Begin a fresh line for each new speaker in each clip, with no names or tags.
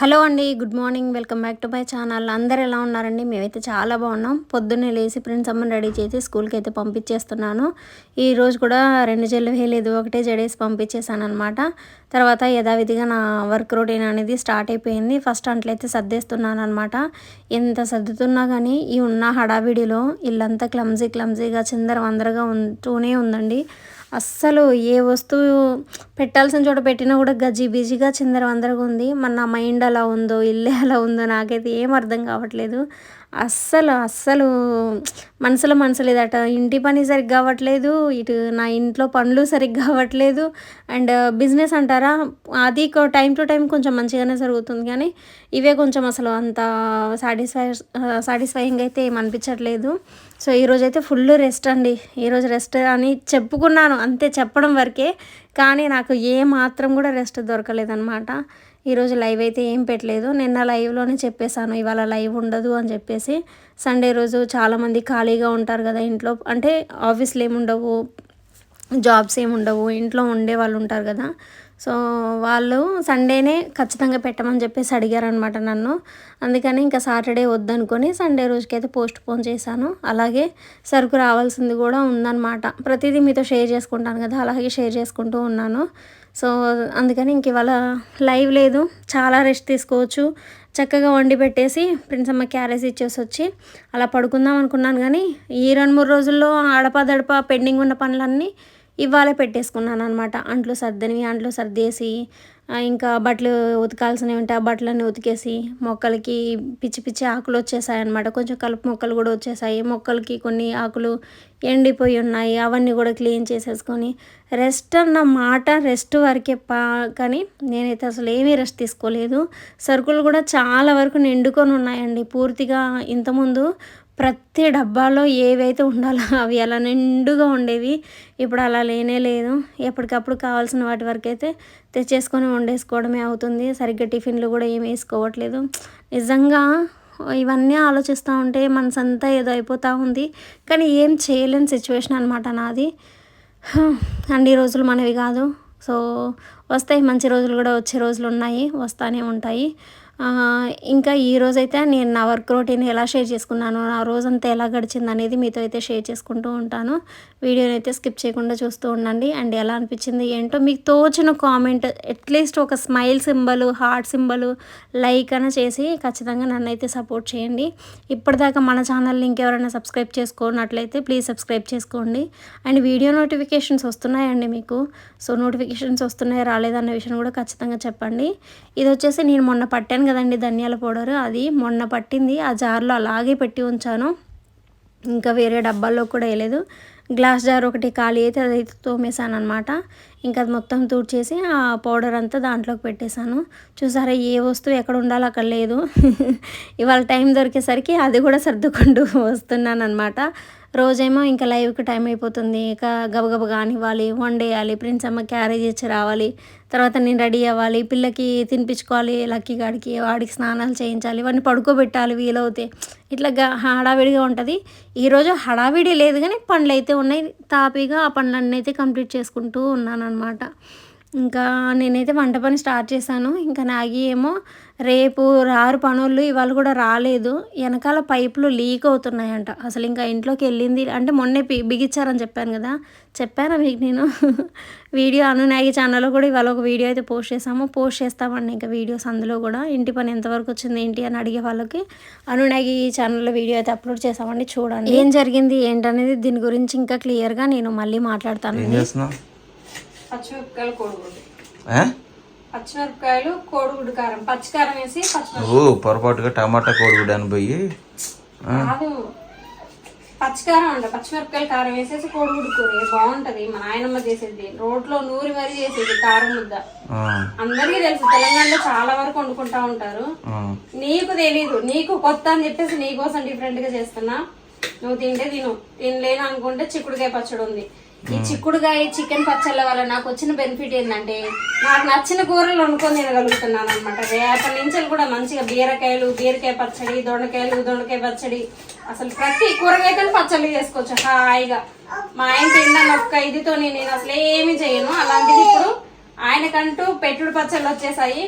Hello అండి good morning. Welcome back to my channel. అందరు ఎలా ఉన్నారండి? మేమైతే చాలా బాగున్నాం. పొద్దున్నే లేచి ప్రిన్స్ అమ్మని రెడీ చేసి స్కూల్కి అయితే పంపించేస్తున్నాను ఈరోజు కూడా రెండు జల్లు వేయలేదు ఒకటే జడేసి పంపించేసాను అనమాట తర్వాత యథావిధిగా నా వర్క్ రొటీన్ అనేది స్టార్ట్ అయిపోయింది. ఫస్ట్ అంట్లయితే సర్దేస్తున్నాను అనమాట ఎంత సర్దుతున్నా కానీ ఈ ఉన్న హడావిడిలో ఇల్లంతా క్లమ్జీ క్లమ్జీగా చిందర వందరగా ఉంటూనే ఉందండి. అస్సలు ఏ వస్తువు పెట్టాల్సిన చోట పెట్టినా కూడా గజి బిజీగా చిందర వందరగా ఉంది. మన నా మైండ్ అలా ఉందో ఇల్లే అలా ఉందో నాకైతే ఏం అర్థం కావట్లేదు. అస్సలు అస్సలు మనసులో మనసు లేదట ఇంటి పని సరిగ్గా అవ్వట్లేదు ఇటు నా ఇంట్లో పనులు సరిగ్గా అవ్వట్లేదు. అండ్ బిజినెస్ అంటారా? అది టైం టు టైం కొంచెం మంచిగానే జరుగుతుంది కానీ ఇవే కొంచెం అసలు అంత సాటిస్ఫై సాటిస్ఫైయింగ్ అయితే ఏం అనిపించట్లేదు. సో ఈరోజు అయితే ఫుల్ రెస్ట్ అండి. ఈరోజు రెస్ట్ అని చెప్పుకున్నాను అంతే చెప్పడం వరకే. కానీ నాకు ఏ మాత్రం కూడా రెస్ట్ దొరకలేదన్నమాట. ఈరోజు లైవ్ అయితే ఏం పెట్టలేదు. నిన్న లైవ్లోనే చెప్పేశాను ఇవాళ లైవ్ ఉండదు అని చెప్పేసి. సండే రోజు చాలామంది ఖాళీగా ఉంటారు కదా ఇంట్లో. అంటే ఆఫీస్లు ఏమి ఉండవు జాబ్స్ ఏమి ఉండవు ఇంట్లో ఉండే వాళ్ళు ఉంటారు కదా. సో వాళ్ళు సండేనే ఖచ్చితంగా పెట్టమని చెప్పేసి అడిగారనమాట నన్ను. అందుకని ఇంకా సాటర్డే వద్దనుకొని సండే రోజుకైతే పోస్ట్ పోన్ చేశాను. అలాగే సరుకు రావాల్సింది కూడా ఉందన్నమాట. ప్రతిదీ మీతో షేర్ చేసుకుంటాను కదా అలాగే షేర్ చేసుకుంటూ ఉన్నాను. సో అందుకని ఇంక ఇవాళ లైవ్ లేదు చాలా రెస్ట్ తీసుకోవచ్చు. చక్కగా వండి పెట్టేసి ప్రిన్స్ అమ్మ క్యారేజ్ ఇచ్చేసి వచ్చి అలా పడుకుందాం అనుకున్నాను కానీ ఈ రెండు మూడు రోజుల్లో అడప దడప పెండింగ్ ఉన్న పనులన్నీ ఇవాళ పెట్టేసుకున్నాను అనమాట అంట్లు సర్దనివి అంట్లు సర్దేసి ఇంకా బట్టలు ఉతకాల్సినవి ఉంటే ఆ బట్టలన్నీ ఉతికేసి మొక్కలకి పిచ్చి పిచ్చి ఆకులు వచ్చేసాయి అనమాట కొంచెం కలుపు మొక్కలు కూడా వచ్చేసాయి. మొక్కలకి కొన్ని ఆకులు ఎండిపోయి ఉన్నాయి. అవన్నీ కూడా క్లీన్ చేసేసుకొని రెస్ట్ అన్న మాట రెస్ట్ వరకే పా కానీ నేనైతే అసలు ఏమీ రెస్ట్ తీసుకోలేదు. సరుకులు కూడా చాలా వరకు నిండుకొని ఉన్నాయండి. పూర్తిగా ఇంతకుముందు ప్రతి డబ్బాలో ఏవైతే ఉండాలో అవి అలా నిండుగా ఉండేవి. ఇప్పుడు అలా లేనే లేదు. ఎప్పటికప్పుడు కావాల్సిన వాటి వరకు అయితే తెచ్చేసుకొని వండేసుకోవడమే అవుతుంది. సరిగ్గా టిఫిన్లు కూడా ఏమి వేసుకోవట్లేదు. నిజంగా ఇవన్నీ ఆలోచిస్తూ ఉంటే మనసంతా ఏదో అయిపోతూ ఉంది. కానీ ఏం చేయలేని సిచ్యువేషన్ అనమాట నాది. అన్ని రోజులు మనవి కాదు. సో వస్తాయి. మంచి రోజులు కూడా వచ్చే రోజులు ఉన్నాయి. వస్తూనే ఉంటాయి. ఇంకా ఈరోజైతే నేను నా వర్క్ రొటీన్ ఎలా షేర్ చేసుకున్నాను నా రోజంతా ఎలా గడిచింది అనేది మీతో అయితే షేర్ చేసుకుంటూ ఉంటాను. వీడియోని అయితే స్కిప్ చేయకుండా చూస్తూ ఉండండి. అండ్ ఎలా అనిపించింది ఏంటో మీకు తోచిన కామెంట్ అట్లీస్ట్ ఒక smile symbol heart symbol like అని చేసి ఖచ్చితంగా నన్ను అయితే సపోర్ట్ చేయండి. ఇప్పటిదాకా మన ఛానల్ని ఇంకెవరైనా సబ్స్క్రైబ్ చేసుకున్నట్లయితే ప్లీజ్ సబ్స్క్రైబ్ చేసుకోండి. అండ్ వీడియో నోటిఫికేషన్స్ వస్తున్నాయండి మీకు. సో నోటిఫికేషన్స్ వస్తున్నాయి రాలేదన్న విషయం కూడా ఖచ్చితంగా చెప్పండి. ఇది వచ్చేసి నేను మొన్న పట్టాను కదండి ధనియాల పౌడర్. అది మొన్న పట్టింది. ఆ జార్లో అలాగే పెట్టి ఉంచాను. ఇంకా వేరే డబ్బాల్లో కూడా వేయలేదు. గ్లాస్ జార్ ఒకటి ఖాళీ అయితే అదైతే తోమేశాను అనమాట ఇంకా అది మొత్తం తూడ్చేసి ఆ పౌడర్ అంతా దాంట్లోకి పెట్టేశాను. చూసారా ఏ వస్తువు ఎక్కడ ఉండాలో అక్కడ లేదు. ఇవాళ టైం దొరికేసరికి అది కూడా సర్దుకుంటూ వస్తున్నాను అనమాట రోజేమో ఇంకా లైవ్కి టైం అయిపోతుంది. ఇక గబగబ కానివ్వాలి వండేయాలి ప్రిన్స్ అమ్మ క్యారేజ్ ఇచ్చి రావాలి తర్వాత నేను రెడీ అవ్వాలి పిల్లకి తినిపించుకోవాలి లక్కీ గాడికి వాడికి స్నానాలు చేయించాలి ఇవన్నీ పడుకోబెట్టాలి వీలవుతే. ఇట్లా హడావిడిగా ఉంటుంది. ఈరోజు హడావిడి లేదు కానీ పనులు అయితే ఉన్నాయి. తాపీగా ఆ పనులన్నీ అయితే కంప్లీట్ చేసుకుంటూ ఉన్నాను అనమాట. ఇంకా నేనైతే వంట పని స్టార్ట్ చేశాను. ఇంకా నాగి ఏమో రేపు రారు పనులు ఇవాళ కూడా రాలేదు. వెనకాల పైపులు లీక్ అవుతున్నాయంట. అసలు ఇంకా ఇంట్లోకి వెళ్ళింది అంటే మొన్నే బిగించారని చెప్పాను కదా. చెప్పాను మీకు నేను? వీడియో అనునాగి ఛానల్లో కూడా ఇవాళ ఒక వీడియో అయితే పోస్ట్ చేసాము పోస్ట్ చేస్తామండి ఇంకా వీడియోస్ అందులో కూడా. ఇంటి పని ఎంతవరకు వచ్చింది ఏంటి అని అడిగే వాళ్ళకి అనునాగి ఛానల్లో వీడియో అయితే అప్లోడ్ చేసామండి చూడండి. ఏం జరిగింది? ఏంటనేది దీని గురించి ఇంకా క్లియర్గా నేను మళ్ళీ మాట్లాడతాను
పచ్చిమిరపకాయలు కోడిగుడ్డు. పచ్చిమిరపకాయలు కోడిగుడ్డు కారం. పచ్చికారం వేసి
నువ్వు పొరపాటుగా టమాటా కోడిగుడ్డు అని పోయి
కాదు. పచ్చికారం అంట. పచ్చిమిరపకాయలు కారం వేసేసి కోడిగుడ్డు కూర బాగుంటది. మా నాయనమ్మ చేసేది. రోడ్లో నూరి మరీ చేసేది కారం ముద్ద. అందరికీ తెలుసు. తెలంగాణలో చాలా వరకు వండుకుంటా ఉంటారు. నీకు తెలీదు. నీకు కొత్త అని చెప్పేసి నీకోసం డిఫరెంట్గా చేస్తున్నా. నువ్వు తింటే తిను. తినలేను అనుకుంటే చిక్కుడుకాయ పచ్చడి ఉంది. ఈ చిక్కుడుకాయ చికెన్ పచ్చళ్ళ వల్ల నాకు వచ్చిన బెనిఫిట్ ఏంటంటే నాకు నచ్చిన కూరలు వండుకొని తినగలుగుతున్నాను అనమాట రేపటి నుంచి కూడా మంచిగా బీరకాయలు బీరకాయ పచ్చడి దొండకాయలు దొండకాయ పచ్చడి అసలు ప్రతి కూరగాయతో పచ్చళ్ళు చేసుకోవచ్చు హాయిగా. మా ఆయన తిన్నాను ఒక్క ఇదితో నేను అసలు ఏమి చేయను. అలాంటిది ఇప్పుడు
ఆయనకంటూ పెట్టుడు పచ్చళ్ళు వచ్చేసాయి.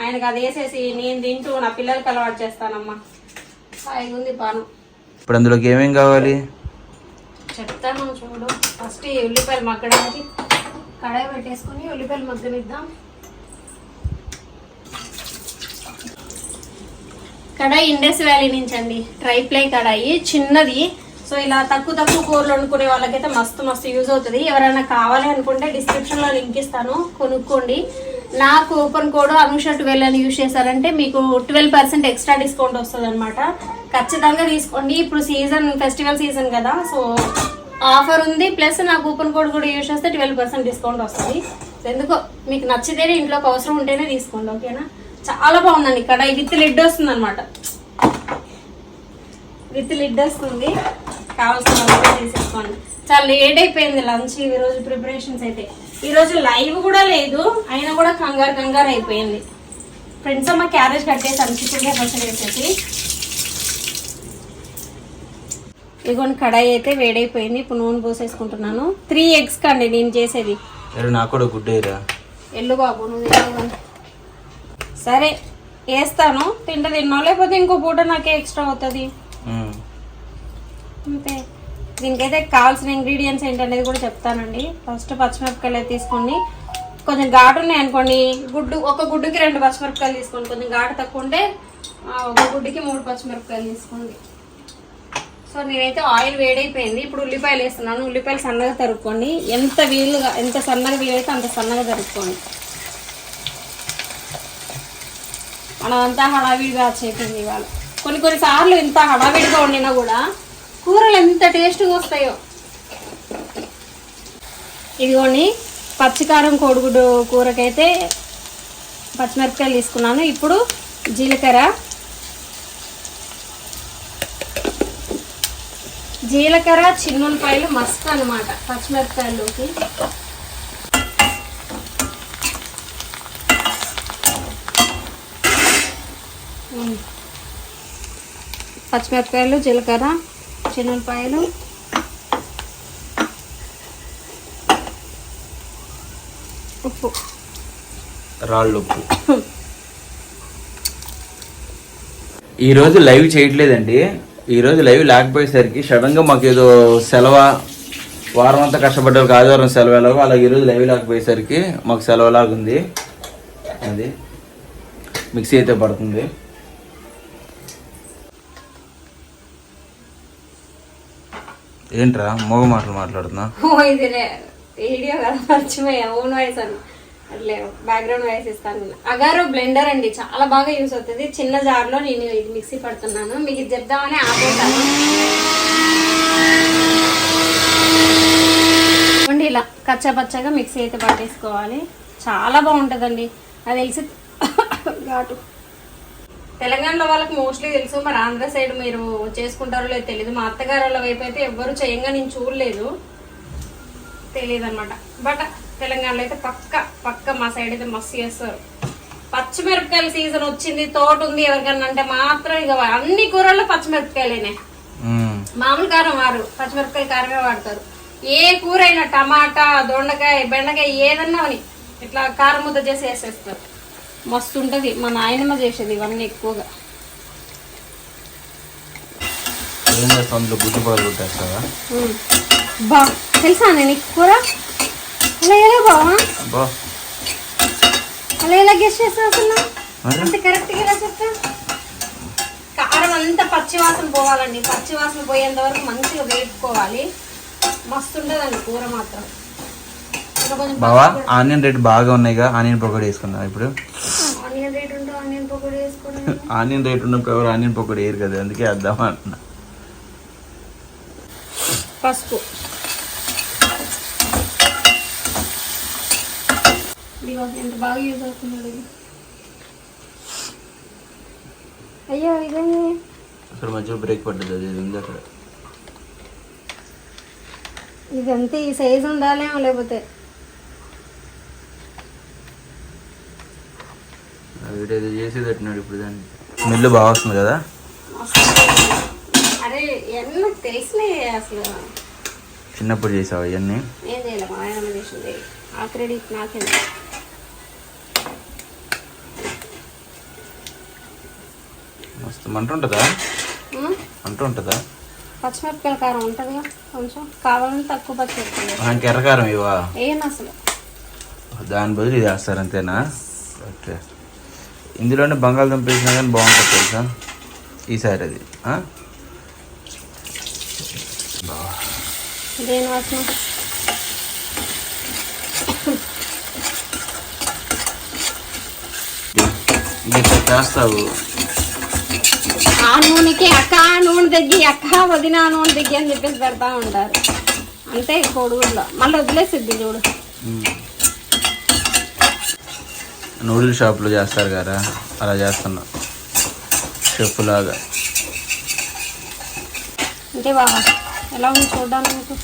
ఆయనకు అది వేసేసి నేను తింటూ నా పిల్లలకి అలవాటు చేస్తానమ్మా. హాయిగా ఉంది పాను
ఇప్పుడు అందులోకి ఏమేమి కావాలి?
చెప్తాను చూడు. ఫస్ట్ ఈ ఉల్లిపాయలు మగ్గడానికి కడాయి పెట్టేసుకుని ఉల్లిపాయలు మగ్గనిద్దాం. కడాయి ఇండస్ వ్యాలీ నుంచి అండి ట్రైప్లై కడాయి చిన్నది. సో ఇలా తక్కువ తక్కువ కూరలు వండుకునే వాళ్ళకైతే మస్తు మస్తు యూజ్ అవుతుంది. ఎవరైనా కావాలి అనుకుంటే డిస్క్రిప్షన్లో లింక్ ఇస్తాను కొనుక్కోండి. నా కూపన్ కోడ్ అనుష ట్వెల్వ్ అని యూజ్ చేశారంటే మీకు ట్వెల్వ్ పర్సెంట్ ఎక్స్ట్రా డిస్కౌంట్ వస్తుంది అనమాట ఖచ్చితంగా తీసుకోండి. ఇప్పుడు సీజన్ ఫెస్టివల్ సీజన్ కదా సో ఆఫర్ ఉంది. ప్లస్ నా కూపన్ కోడ్ కూడా యూజ్ చేస్తే ట్వెల్వ్ పర్సెంట్ డిస్కౌంట్ వస్తుంది. ఎందుకో మీకు నచ్చితేనే ఇంట్లోకి అవసరం ఉంటేనే తీసుకోండి ఓకేనా? చాలా బాగుందండి. ఇక్కడ విత్ లిడ్ వస్తుంది అనమాట విత్ లిడ్ వస్తుంది. కావాల్సిన తీసేసుకోండి. చాలా లేట్ అయిపోయింది లంచ్ ఈ రోజు ప్రిపరేషన్స్ అయితే. ఈ రోజు లైవ్ కూడా లేదు అయినా కూడా కంగారు కంగారు అయిపోయింది. ఫ్రెండ్స్ అమ్మ క్యారేజ్ కట్టేసాను చిక్కుడుగా పచ్చడి వేసేసి. ఇదిగోండి కడాయి అయితే వేడైపోయింది ఇప్పుడు నూనె పోసేసుకుంటున్నాను. త్రీ ఎగ్స్ కండి నేను చేసేది.
నాకు కూడా గుడ్ అయ్యరా
ఎల్లు బాబు నువ్వు. సరే వేస్తాను. తింట తిన్నావు లేకపోతే ఇంకో పూట నాకే ఎక్స్ట్రా అవుతుంది. అంతే. దీనికైతే కావాల్సిన ఇంగ్రీడియంట్స్ ఏంటనేది కూడా చెప్తానండి. ఫస్ట్ పచ్చిమిరపకాయలు తీసుకోండి. కొంచెం ఘాటు ఉన్నాయి అనుకోండి. గుడ్డు ఒక గుడ్డుకి రెండు పచ్చిమిరపకాయలు తీసుకోండి. కొంచెం ఘాటు తక్కువ ఉంటే ఒక గుడ్డుకి మూడు పచ్చిమిరపకాయలు తీసుకోండి. సో నేనైతే ఆయిల్ వేడైపోయింది. ఇప్పుడు ఉల్లిపాయలు వేస్తున్నాను. ఉల్లిపాయలు సన్నగా తరుక్కోండి. ఎంత వీలుగా ఎంత సన్నగా వీలైతే అంత సన్నగా తరుక్కోండి. మనమంతా హడావిడిగా చేపింది ఇవాళ. కొన్ని కొన్ని సార్లు ఇంత హడావిడిగా వండినా కూడా కూరలు ఎంత టేస్ట్గా వస్తాయో. ఇదిగోండి పచ్చికారం కోడిగుడ్డు కూరకైతే పచ్చిమిరపకాయలు తీసుకున్నాను. ఇప్పుడు జీలకర్ర. జీలకర్ర చిన్నులపాయలు మస్తు అనమాట పచ్చిమిరపకాయల్లోకి. పచ్చిమిరపకాయలు జీలకర్ర చిన్నులపాయలు ఉప్పు.
రాళ్ళు ఉప్పు ఈ రోజు లైవ్ చేయట్లేదండి. ఈ రోజు లైవ్ లేకపోయేసరికి సడన్గా మాకు ఏదో సెలవు వారం అంతా కష్టపడ్డారు ఆదివారం సెలవు ఎలాగో అలాగే ఈరోజు లైవ్ లేకపోయేసరికి మాకు సెలవులాగా ఉంది అది మిక్సీ అయితే పడుతుంది. ఏంట్రా? మగ మాటలు మాట్లాడుతున్నా?
ఓ ఇది వీడియో కదా మర్చిపోయా. ఓన్ వాయిస్ అని. అట్లే బ్యాక్గ్రౌండ్ వాయిస్ ఇస్తాను. అగారో బ్లెండర్ అండి. చాలా బాగా యూస్ అవుతుంది. చిన్న జార్లో నేను ఇది మిక్సీ పడుతున్నాను. మీకు ఇది చెప్దామని ఆపేస్తాను అండి ఇలా కచ్చా పచ్చగా మిక్సీ అయితే పట్టేసుకోవాలి. చాలా బాగుంటుందండి. అది తెలిసి ఘాటు. తెలంగాణలో వాళ్ళకి మోస్ట్లీ తెలుసు మరి ఆంధ్ర సైడ్ మీరు చేసుకుంటారో లేదో తెలియదు మా అత్తగారు వాళ్ళ వైపు అయితే ఎవ్వరు చేయంగా నేను చూడలేదు. తెలియదు అనమాట బట్ తెలంగాణలో అయితే పక్క పక్క మా సైడ్ అయితే మస్తు చేస్తారు. పచ్చిమిరపకాయల సీజన్ వచ్చింది తోట ఉంది ఎవరికన్నా అంటే మాత్రం ఇక అన్ని కూరల్లో పచ్చిమిరపకాయలేనే.
మ్మ్.
మామూలు కారం వారు పచ్చిమిరపకాయ కారమే వాడతారు. ఏ కూర అయినా టమాటా దొండకాయ బెండకాయ ఏదన్నా అని ఇట్లా కారం ముద్ద చేసి వేసేస్తారు. మస్తు ఉంటుంది మా నాయనమ్మ చేసేది ఇవన్నీ ఎక్కువగా. బా తెలుసా నేను కూర? అలా ఎలా బావా? అలా ఎలా గెస్ట్ చేస్తా అసలు అంత కరెక్ట్గా ఎలా చెప్తా? కారం అంతా పచ్చి వాసన పోవాలండి. పచ్చి వాసన పోయేంత వరకు మంచిగా వేపుకోవాలి. మస్తు ఉంటుందండి కూర మాత్రం.
బావా ఆనియన్ రేట్ బాగా ఉన్నాయిగా. ఆనియన్ పకోడీ వేసుకుందాం ఇప్పుడు.
ఆనియన్ రేట్
ఉన్నప్పుడు ఎవరు ఆనియన్ పకోడీ వేయరు కదా అందుకే వేద్దాం అంటున్నా.
పసుపు. ఎంత బాగా యూజ్ అయ్యో
అక్కడ మధ్యలో బ్రేక్ పడ్డది అది ఉంది అక్కడ.
ఇదంతా ఈ సైజు ఉండాలేమో లేకపోతే.
వీడేదో చేసేది పెట్టినాడు ఇప్పుడు దాన్ని. మిల్లు బాగా వస్తుంది కదా?
అరే ఇవన్నీ తెలిసినే అసలు.
చిన్నప్పుడు చేసావు ఇవన్నీ
ఏం చేయలేదు
మస్తు మంట ఉంటుందా? మంట ఉంటుందా?
పచ్చిమిరపకాయల కారం ఉంటుంది కొంచెం. కావాలంటే తక్కువ పచ్చిమిరపకాయలు
నాకు ఎర్రకారం ఇవా
ఏం అసలు?
దాని బదులు ఇది వేస్తారు అంతేనా ఓకే. ఇందులోనే బంగాళదుంప వేసినా కానీ బాగుంటుంది తెలుసా? ఈసారి అది. ఇట్లా చేస్తావు?
ఆ నూనెకి అక్క ఆ నూనె తగ్గి అక్క వదిన ఆ నూనె తగ్గి అని చెప్పేసి పెడతా ఉంటారు. అంతే కోడిగుడ్లో మళ్ళీ వదిలేసిద్ది చూడు.
నూడిల్ షాప్లో చేస్తారు కదా అలా చేస్తున్నా. షెఫ్ లాగా
అంటే బాగా ఎలా ఉంది చూడడానికి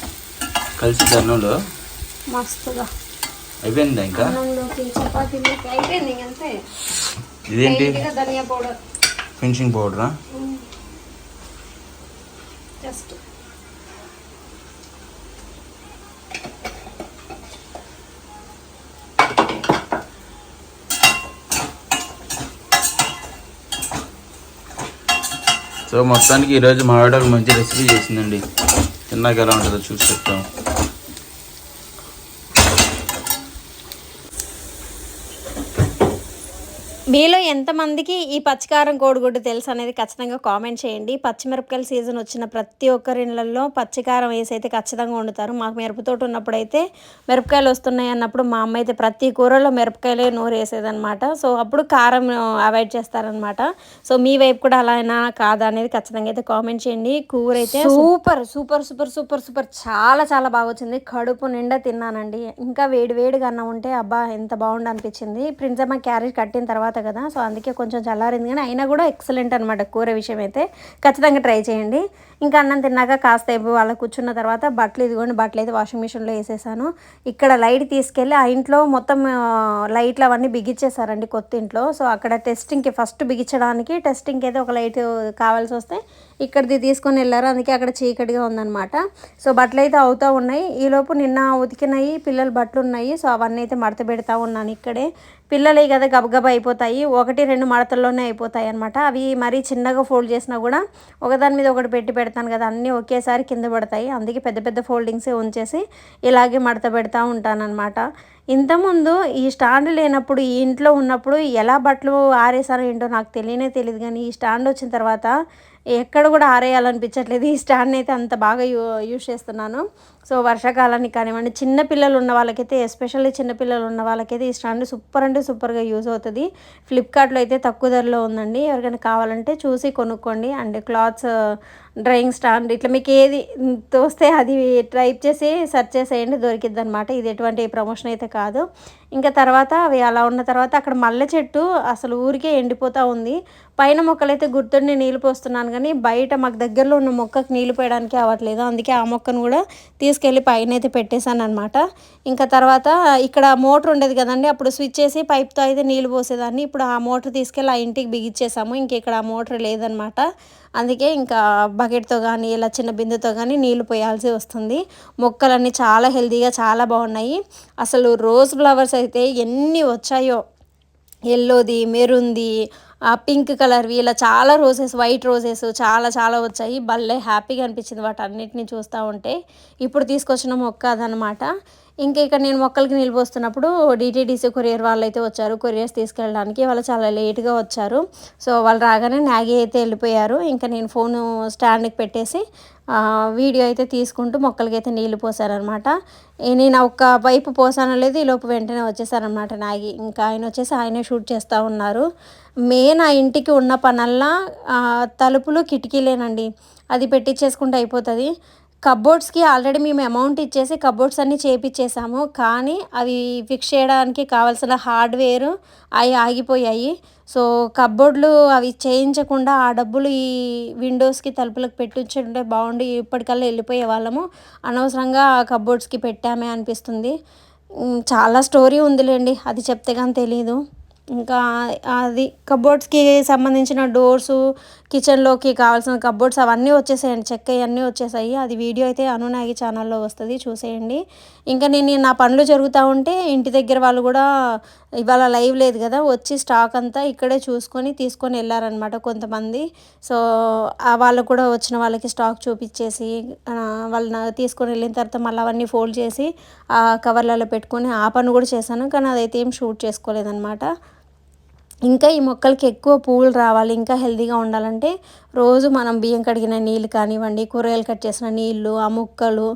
కలిసి అన్నంలో
మస్తుగా.
అయిపోయిందా ఇంకా?
అయిపోయింది అంతే.
ఇదేంటి?
ధనియా పౌడర్.
ఫినిషింగ్ పౌడరా?
జస్ట్.
సో మొత్తానికి ఈరోజు మా ఆవిడ మంచి రెసిపీ చేసిందండి. తిన్నాక ఎలా ఉంటుందో చూసి చెప్తాం.
మీలో ఎంతమందికి ఈ పచ్చికారం కోడిగుడ్డు తెలుసు అనేది ఖచ్చితంగా కామెంట్ చేయండి. పచ్చిమిరపకాయల సీజన్ వచ్చిన ప్రతి ఒక్కరి ఇళ్ళల్లో పచ్చికారం వేసి అయితే ఖచ్చితంగా వండుతారు. మాకు మిరపతోట ఉన్నప్పుడు అయితే మిరపకాయలు వస్తున్నాయి అన్నప్పుడు మా అమ్మ అయితే ప్రతి కూరలో మిరపకాయలే నూరు వేసేదనమాట సో అప్పుడు కారం అవాయిడ్ చేస్తారనమాట సో మీ వైపు కూడా అలా అయినా కాదా అనేది ఖచ్చితంగా అయితే కామెంట్ చేయండి. కూర అయితే super super super super super. చాలా చాలా బాగా వచ్చింది. కడుపు నిండా తిన్నానండి. ఇంకా వేడి వేడిగా అన్న ఉంటే అబ్బా ఎంత బాగుండు అనిపించింది. ప్రిన్సమ్మ క్యారేజ్ కట్టిన తర్వాత కదా. సో అందుకే కొంచెం చల్లారింది కానీ అయినా కూడా ఎక్సలెంట్ అనమాట కూర విషయం అయితే ఖచ్చితంగా ట్రై చేయండి. ఇంకా అన్నం తిన్నాక కాసేపు వాళ్ళ కూర్చున్న తర్వాత బట్టలు ఇదిగోండి బట్టలు అయితే వాషింగ్ మిషన్లో వేసేసాను. ఇక్కడ లైట్ తీసుకెళ్ళి ఆ ఇంట్లో మొత్తం లైట్లు అవన్నీ బిగించేశారండి కొత్త ఇంట్లో. సో అక్కడ టెస్టింగ్కి ఫస్ట్ బిగించడానికి టెస్టింగ్కి అయితే ఒక లైట్ కావాల్సి వస్తే ఇక్కడిది తీసుకొని వెళ్ళారు. అందుకే అక్కడ చీకటిగా ఉందన్నమాట. సో బట్టలు అయితే అవుతూ ఉన్నాయి. ఈలోపు నిన్న ఉతికినాయి పిల్లల బట్టలు ఉన్నాయి. సో అవన్నీ అయితే మడత పెడతా ఉన్నాను ఇక్కడే. పిల్లలు కదా గబగబా అయిపోతాయి. ఒకటి రెండు మడతల్లోనే అయిపోతాయి అనమాట అవి మరీ చిన్నగా ఫోల్డ్ చేసినా కూడా ఒకదాని మీద ఒకటి పెట్టి పెడతాను కదా అన్నీ ఒకేసారి కింద పడతాయి. అందుకే పెద్ద పెద్ద ఫోల్డింగ్సే ఉంచేసి ఇలాగే మడత పెడతా ఉంటానన్నమాట. ఇంతకుముందు ఈ స్టాండ్ లేనప్పుడు ఈ ఇంట్లో ఉన్నప్పుడు ఎలా బట్టలు ఆరేసారో ఏంటో నాకు తెలియనే తెలియదు కానీ ఈ స్టాండ్ వచ్చిన తర్వాత ఎక్కడ కూడా ఆరేయాలనిపించట్లేదు. ఈ స్టాండ్ అయితే అంత బాగా యూ యూజ్ చేస్తున్నాను. సో వర్షాకాలానికి కానివ్వండి చిన్న పిల్లలు ఉన్న వాళ్ళకైతే ఎస్పెషల్లీ చిన్న పిల్లలు ఉన్న వాళ్ళకైతే ఈ స్టాండ్ సూపర్ అంటే సూపర్గా యూజ్ అవుతుంది. ఫ్లిప్కార్ట్లో అయితే తక్కువ ధరలో ఉందండి. ఎవరికైనా కావాలంటే చూసి కొనుక్కోండి. అండ్ క్లాత్స్ డ్రాయింగ్ స్టాండ్ ఇట్లా మీకు ఏది తోస్తే అది టైప్ చేసి సెర్చ్ చేసేయండి దొరికిద్ది అనమాట ఇది ఎటువంటి ప్రమోషన్ అయితే కాదు. ఇంకా తర్వాత అవి అలా ఉన్న తర్వాత అక్కడ మల్లె చెట్టు అసలు ఊరికే ఎండిపోతూ ఉంది. పైన మొక్కలైతే గుర్తుండి నీళ్ళు పోస్తున్నాను కానీ బయట మాకు దగ్గరలో ఉన్న మొక్కకు నీళ్ళు పోయడానికి అవ్వట్లేదు. అందుకే ఆ మొక్కను కూడా తీసుకెళ్ళి పైన అయితే పెట్టేశాను అనమాట ఇంకా తర్వాత ఇక్కడ మోటార్ ఉండేది కదండి అప్పుడు స్విచ్ చేసి పైప్తో అయితే నీళ్ళు పోసేదాన్ని. ఇప్పుడు ఆ మోటార్ తీసుకెళ్ళి ఆ ఇంటికి బిగించేసాము ఇంక ఇక్కడ ఆ మోటార్ లేదనమాట అందుకే ఇంకా బకెట్తో కానీ ఇలా చిన్న బిందెతో కానీ నీళ్ళు పోయాల్సి వస్తుంది. మొక్కలన్నీ చాలా హెల్తీగా చాలా బాగున్నాయి. అసలు రోజ్ ఫ్లవర్స్ అయితే ఎన్ని వచ్చాయో? ఎల్లోది మెరూన్ది ఆ పింక్ కలర్వి ఇలా చాలా రోజెస్ వైట్ రోజెస్ చాలా చాలా వచ్చాయి. భలే హ్యాపీగా అనిపించింది వాటి అన్నిటిని చూస్తూ ఉంటే. ఇప్పుడు తీసుకొచ్చిన మొక్క అదనమాట ఇంకా ఇక్కడ నేను మొక్కలకి నీళ్ళు పోస్తున్నప్పుడు డిటీడీసీ కొరియర్ వాళ్ళు అయితే వచ్చారు. కొరియర్స్ తీసుకెళ్ళడానికి వాళ్ళు చాలా లేట్గా వచ్చారు. సో వాళ్ళు రాగానే నాగి అయితే వెళ్ళిపోయారు. ఇంకా నేను ఫోను స్టాండ్కి పెట్టేసి వీడియో అయితే తీసుకుంటూ మొక్కలకి అయితే నీళ్ళు పోసారనమాట నేను ఒక పైపు పోసానో లేదు ఈ లోపు వెంటనే వచ్చేసారనమాట నాగి. ఇంకా ఆయన వచ్చేసి ఆయనే షూట్ చేస్తూ ఉన్నారు. మెయిన్ ఆ ఇంటికి ఉన్న పనల్లా తలుపులు కిటికీలేనండి. అది పెట్టించేసుకుంటే అయిపోతుంది. కబోర్డ్స్కి ఆల్రెడీ మేము అమౌంట్ ఇచ్చేసి కబోర్డ్స్ అన్నీ చేపించేసాము కానీ అవి ఫిక్స్ చేయడానికి కావాల్సిన హార్డ్వేర్ అవి ఆగిపోయాయి. సో కబోర్డ్లు అవి చేయించకుండా ఆ డబ్బులు ఈ విండోస్కి తలుపులకు పెట్టించుంటే బాగుండి. ఇప్పటికల్లా వెళ్ళిపోయే వాళ్ళము. అనవసరంగా ఆ కబోర్డ్స్కి పెట్టామే అనిపిస్తుంది. చాలా స్టోరీ ఉందిలేండి. అది చెప్తే కానీ తెలీదు. ఇంకా అది కబోర్డ్స్కి సంబంధించిన డోర్సు కిచెన్లోకి కావాల్సిన కబోర్డ్స్ అవన్నీ వచ్చేసాయండి. చెక్క అన్నీ వచ్చేసాయి. అది వీడియో అయితే అనునాగి ఛానల్లో వస్తుంది. చూసేయండి. ఇంకా నేను నా పనులు జరుగుతూ ఉంటే ఇంటి దగ్గర వాళ్ళు కూడా ఇవాళ లైవ్ లేదు కదా వచ్చి స్టాక్ అంతా ఇక్కడే చూసుకొని తీసుకొని వెళ్ళారనమాట కొంతమంది. సో ఆ వాళ్ళు కూడా వచ్చిన వాళ్ళకి స్టాక్ చూపించేసి వాళ్ళు వాళ్ళని తీసుకొని వెళ్ళిన తర్వాత మళ్ళీ అవన్నీ ఫోల్డ్ చేసి ఆ కవర్లలో పెట్టుకొని ఆ పని కూడా చేశాను. కానీ అదైతే ఏం షూట్ చేసుకోలేదన్నమాట. ఇంకా ఈ మొక్కలకి ఎక్కువ పువ్వులు రావాలి ఇంకా హెల్తీగా ఉండాలంటే రోజు మనం బియ్యం కడిగిన నీళ్ళు కానివ్వండి కూరగాయలు కట్ చేసిన నీళ్ళు ఆ ముక్కలు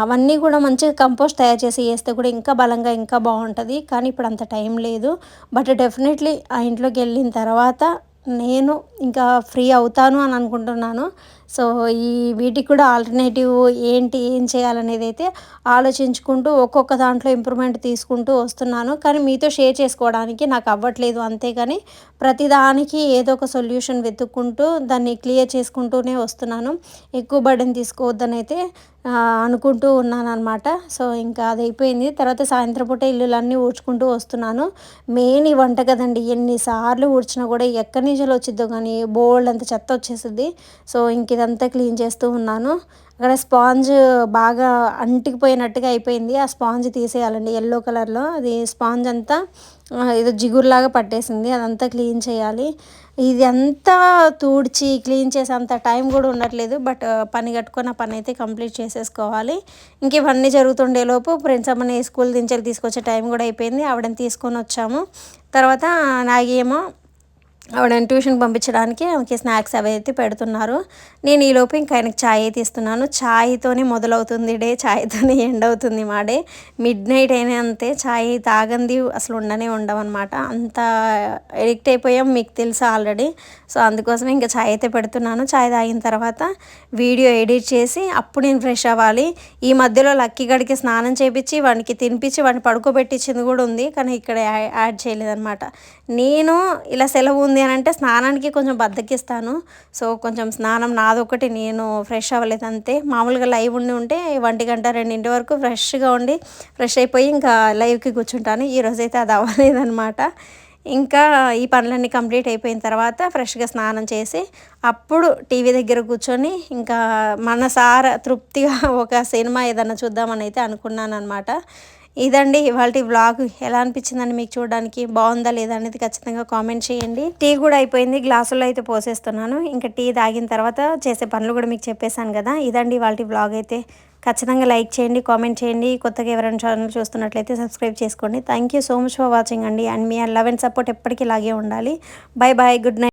అవన్నీ కూడా మంచిగా కంపోస్ట్ తయారు చేసి వేస్తే కూడా ఇంకా బలంగా ఇంకా బాగుంటుంది. కానీ ఇప్పుడు అంత టైం లేదు. బట్ డెఫినెట్లీ ఆ ఇంట్లోకి వెళ్ళిన తర్వాత నేను ఇంకా ఫ్రీ అవుతాను అని అనుకుంటున్నాను. సో ఈ వీటికి కూడా ఆల్టర్నేటివ్ ఏంటి ఏం చేయాలనేది అయితే ఆలోచించుకుంటూ ఒక్కొక్క దాంట్లో ఇంప్రూవ్మెంట్ తీసుకుంటూ వస్తున్నాను. కానీ మీతో షేర్ చేసుకోవడానికి నాకు అవ్వట్లేదు. అంతేగాని ప్రతిదానికి ఏదో ఒక సొల్యూషన్ వెతుక్కుంటూ దాన్ని క్లియర్ చేసుకుంటూనే వస్తున్నాను. ఎక్కువ బర్డెన్ తీసుకోవద్దని అయితే అనుకుంటూ ఉన్నాను అనమాట సో ఇంకా అది అయిపోయింది. తర్వాత సాయంత్రం పూట ఇల్లులన్నీ ఊడ్చుకుంటూ వస్తున్నాను. మెయిన్ ఈ వంట కదండి. ఎన్నిసార్లు ఊడ్చినా కూడా ఎక్కడి నుంచి వచ్చిద్దో కానీ బోల్డ్ అంత చెత్త వచ్చేసింది సో ఇంక ఇదంతా క్లీన్ చేస్తూ ఉన్నాను. అక్కడ స్పాంజ్ బాగా అంటికిపోయినట్టుగా అయిపోయింది. ఆ స్పాంజ్ తీసేయాలండి ఎల్లో కలర్లో. అది స్పాంజ్ అంతా ఏదో జిగురులాగా పట్టేసింది. అదంతా క్లీన్ చేయాలి. ఇది అంతా తూడ్చి క్లీన్ చేసే అంత టైం కూడా ఉండట్లేదు. బట్ పని కట్టుకొని ఆ పని అయితే కంప్లీట్ చేసేసుకోవాలి. ఇంక ఇవన్నీ జరుగుతుండే లోపు ఫ్రెండ్స్ అమ్మని స్కూల్ దించేలు తీసుకొచ్చే టైం కూడా అయిపోయింది. ఆవిడని తీసుకొని వచ్చాము. తర్వాత నాగేమో ఆవిడని ట్యూషన్ పంపించడానికి ఆమెకి స్నాక్స్ అవి అయితే పెడుతున్నారు. నేను ఈలోపు ఇంకా ఆయనకి ఛాయ్ అయితే ఇస్తున్నాను. ఛాయ్తోనే మొదలవుతుంది డే ఛాయ్తోనే ఎండ్ అవుతుంది మా డే. మిడ్ నైట్ అయినా అంతే ఛాయ్ తాగంది అసలు ఉండనే ఉండవన్నమాట అంత ఎడిక్ట్ అయిపోయాం మీకు తెలుసు ఆల్రెడీ. సో అందుకోసమే ఇంకా ఛాయ్ అయితే పెడుతున్నాను. ఛాయ్ తాగిన తర్వాత వీడియో ఎడిట్ చేసి అప్పుడు నేను ఫ్రెష్ అవ్వాలి. ఈ మధ్యలో లక్కీ గడికి స్నానం చేపించి వాడికి తినిపించి వాడిని పడుకోబెట్టించింది కూడా ఉంది. కానీ ఇక్కడ యా- యాడ్ చేయలేదన్నమాట. నేను ఇలా సెలవు ఉంది అని అంటే స్నానానికి కొంచెం బద్దకిస్తాను. సో కొంచెం స్నానం నాదొకటి నేను ఫ్రెష్ అవ్వలేదు అంతే. మామూలుగా లైవ్ ఉండి ఉంటే ఒంటి గంట రెండింటి వరకు ఫ్రెష్గా ఉండి ఫ్రెష్ అయిపోయి ఇంకా లైవ్కి కూర్చుంటాను. ఈరోజు అయితే అది అవ్వలేదన్నమాట. ఇంకా ఈ పనులన్నీ కంప్లీట్ అయిపోయిన తర్వాత ఫ్రెష్గా స్నానం చేసి అప్పుడు టీవీ దగ్గర కూర్చొని ఇంకా మనసార తృప్తిగా ఒక సినిమా ఏదైనా చూద్దామని అయితే అనుకున్నాను అనమాట ఇదండి ఇవాళ వ్లాగ్ ఎలా అనిపించిందని మీకు చూడడానికి? బాగుందా లేదా అనేది ఖచ్చితంగా కామెంట్ చేయండి. టీ కూడా అయిపోయింది. గ్లాసుల్లో అయితే పోసేస్తున్నాను. ఇంకా టీ తాగిన తర్వాత చేసే పనులు కూడా మీకు చెప్పేశాను కదా. ఇదండి ఇవాళ వ్లాగ్ అయితే. ఖచ్చితంగా లైక్ చేయండి కామెంట్ చేయండి. కొత్తగా ఎవరైనా ఛానల్ చూస్తున్నట్లయితే సబ్స్క్రైబ్ చేసుకోండి. Thank you so much for watching అండి. అండ్ మీ లవ్ అండ్ సపోర్ట్ ఎప్పటికీ ఇలాగే ఉండాలి. Bye bye good night